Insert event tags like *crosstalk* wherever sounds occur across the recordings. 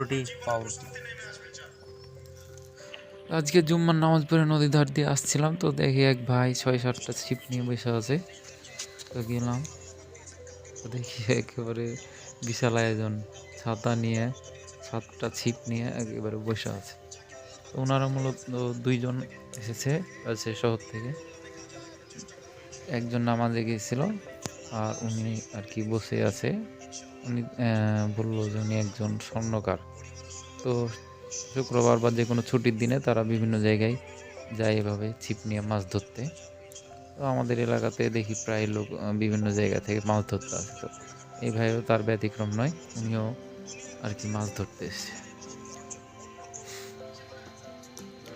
পাউরুটি আজকে জুম্মার নামাজ পড়ে নদীর ধার দিয়ে আসছিলাম, তো দেখি এক ভাই ছয় সাতটা ছিপ নিয়ে বসে আছে। তো গেলাম, তো দেখি একেবারে বিশাল আয়োজন, ছাতা নিয়ে, সাতটা ছিপ নিয়ে একেবারে বসে আছে। তো ওনারা মূলত দুইজন এসেছে, আছে শহর থেকে। একজন নামাজে গিয়েছিল আর উনি আর কি বসে আছে। উনি বলল যে উনি একজন স্বর্ণকার। তো শুক্রবার বা যে কোনো ছুটির দিনে তারা বিভিন্ন জায়গায় যায় এভাবে ছিপ নিয়ে মাছ ধরতে। তো আমাদের এলাকাতে দেখি প্রায় লোক বিভিন্ন জায়গা থেকে মাছ ধরতে আসে। তো এই ভাইও তার ব্যতিক্রম নয়, উনিও আর কি মাছ ধরতে এসছে।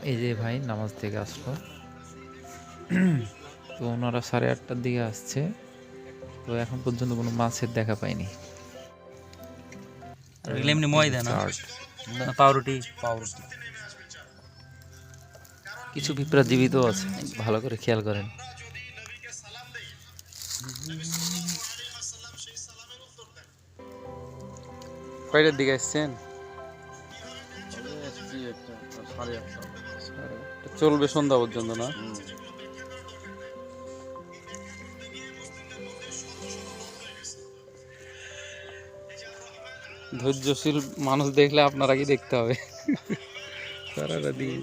এই যে ভাই, নামাজ থেকে আসলো। *clears throat* তো ওনারা সাড়ে আটটার দিকে আসছে। তো এখন পর্যন্ত কোনো মাছের দেখা পাইনি। আর এগুলো এমনি ময়দা না? পাউরুটি। পাউরুটি। কিছু পিঁপড়া জীবিত আছে ভালো করে খেয়াল করেন। কয়টার দিকে এসছেন চলবে সন্ধ্যা পর্যন্ত না? ধৈর্যশীল মানুষ দেখলে আপনার আগে দেখতে হবে? সারাটা দিন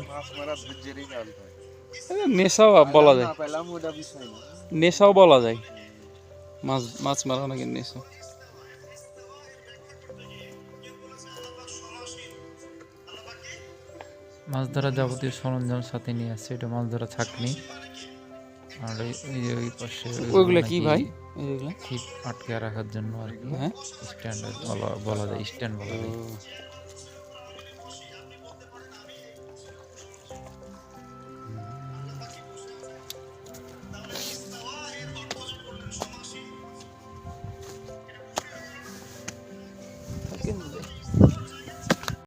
নেশাও বলা যায়। নেশাও বলা যায়। মাছ মাছ মারা নাকি নেশা? মাছ ধরা যাবতীয় সরঞ্জাম সাথে নিয়ে আসছে। এটা মাছ ধরা ছাকনি। আর ওই পাশে ওইগুলা কি ভাই? এইগুলো ছিপ আটকে রাখার জন্য আর কি। হ্যাঁ? স্ট্যান্ড বলা বলা যায় স্ট্যান্ড বলা যায়। কিন্তু